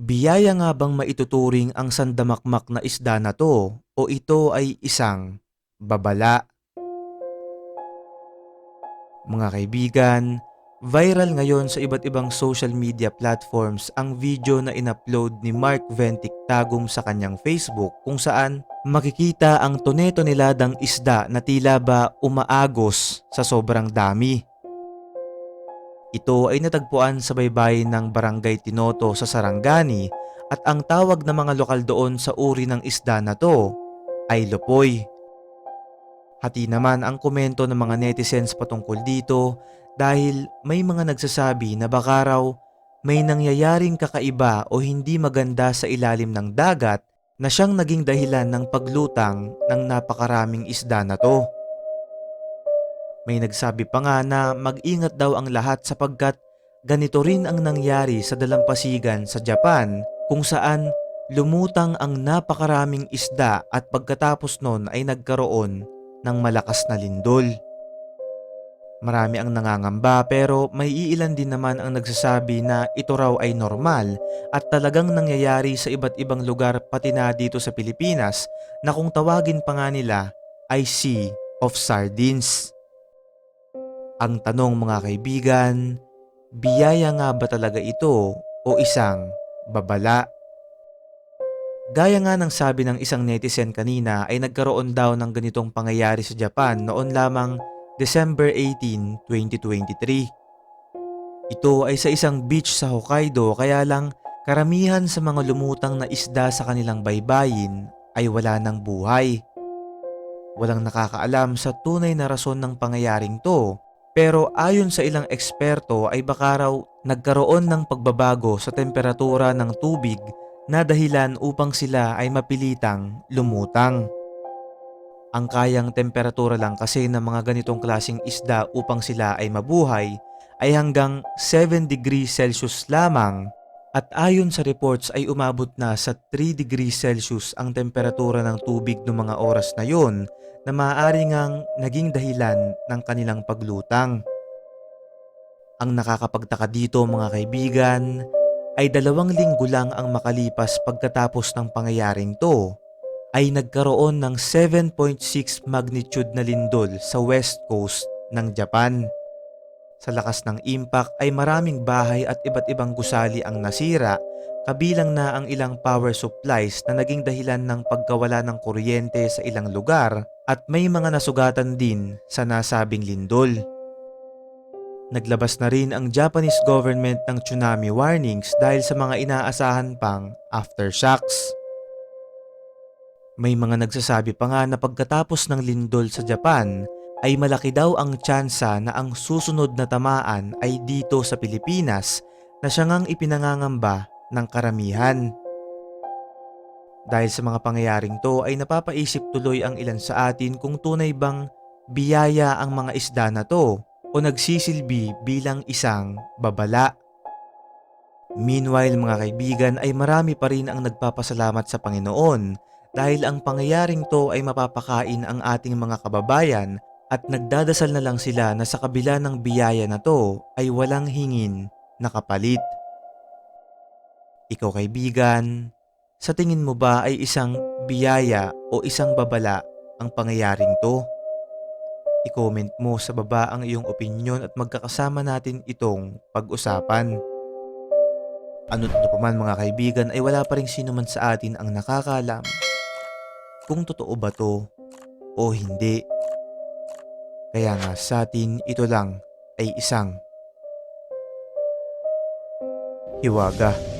Biyaya nga bang maituturing ang sandamakmak na isda na to o ito ay isang babala? Mga kaibigan, viral ngayon sa iba't ibang social media platforms ang video na inupload ni Mark Ventic Tagum sa kanyang Facebook kung saan makikita ang toneto niladang isda na tila ba umaagos sa sobrang dami. Ito ay natagpuan sa baybayin ng Barangay Tinoto sa Sarangani at ang tawag ng mga lokal doon sa uri ng isda na to ay lupoy. Hati naman ang komento ng mga netizens patungkol dito dahil may mga nagsasabi na baka raw may nangyayaring kakaiba o hindi maganda sa ilalim ng dagat na siyang naging dahilan ng paglutang ng napakaraming isda na to. May nagsabi pa nga na mag-ingat daw ang lahat sapagkat ganito rin ang nangyari sa dalampasigan sa Japan kung saan lumutang ang napakaraming isda at pagkatapos nun ay nagkaroon ng malakas na lindol. Marami ang nangangamba pero may iilan din naman ang nagsasabi na ito raw ay normal at talagang nangyayari sa iba't ibang lugar pati na dito sa Pilipinas na kung tawagin pa nga nila ay Sea of Sardines. Ang tanong mga kaibigan, biyaya nga ba talaga ito o isang babala? Gaya nga ng sabi ng isang netizen kanina ay nagkaroon daw ng ganitong pangyayari sa Japan noon lamang December 18, 2023. Ito ay sa isang beach sa Hokkaido kaya lang karamihan sa mga lumutang na isda sa kanilang baybayin ay wala ng buhay. Walang nakakaalam sa tunay na rason ng pangyayaring to pero ayon sa ilang eksperto ay baka raw nagkaroon ng pagbabago sa temperatura ng tubig na dahilan upang sila ay mapilitang lumutang. Ang kayang temperatura lang kasi ng mga ganitong klasing isda upang sila ay mabuhay ay hanggang 7 degrees Celsius lamang at ayon sa reports ay umabot na sa 3 degrees Celsius ang temperatura ng tubig ng mga oras na yon na maaari ngang naging dahilan ng kanilang paglutang. Ang nakakapagtaka dito mga kaibigan ay dalawang linggo lang ang makalipas pagkatapos ng pangyayaring to ay nagkaroon ng 7.6 magnitude na lindol sa west coast ng Japan. Sa lakas ng impact ay maraming bahay at iba't ibang gusali ang nasira kabilang na ang ilang power supplies na naging dahilan ng pagkawala ng kuryente sa ilang lugar at may mga nasugatan din sa nasabing lindol. Naglabas na rin ang Japanese government ng tsunami warnings dahil sa mga inaasahan pang aftershocks. May mga nagsasabi pa nga na pagkatapos ng lindol sa Japan ay malaki daw ang tsansa na ang susunod na tamaan ay dito sa Pilipinas na siya ngang ipinangangamba ng karamihan. Dahil sa mga pangyayaring to ay napapaisip tuloy ang ilan sa atin kung tunay bang biyaya ang mga isda na to o nagsisilbi bilang isang babala. Meanwhile mga kaibigan ay marami pa rin ang nagpapasalamat sa Panginoon dahil ang pangyayaring to ay mapapakain ang ating mga kababayan at nagdadasal na lang sila na sa kabila ng biyaya na to ay walang hingin na kapalit. Ikaw kaibigan, sa tingin mo ba ay isang biyaya o isang babala ang pangyayaring to? I-comment mo sa baba ang iyong opinion at magkakasama natin itong pag-usapan. Ano't ano pa man mga kaibigan ay wala pa rin sino man sa atin ang nakakalam kung totoo ba to o hindi. Kaya nga sa atin ito lang ay isang hiwaga.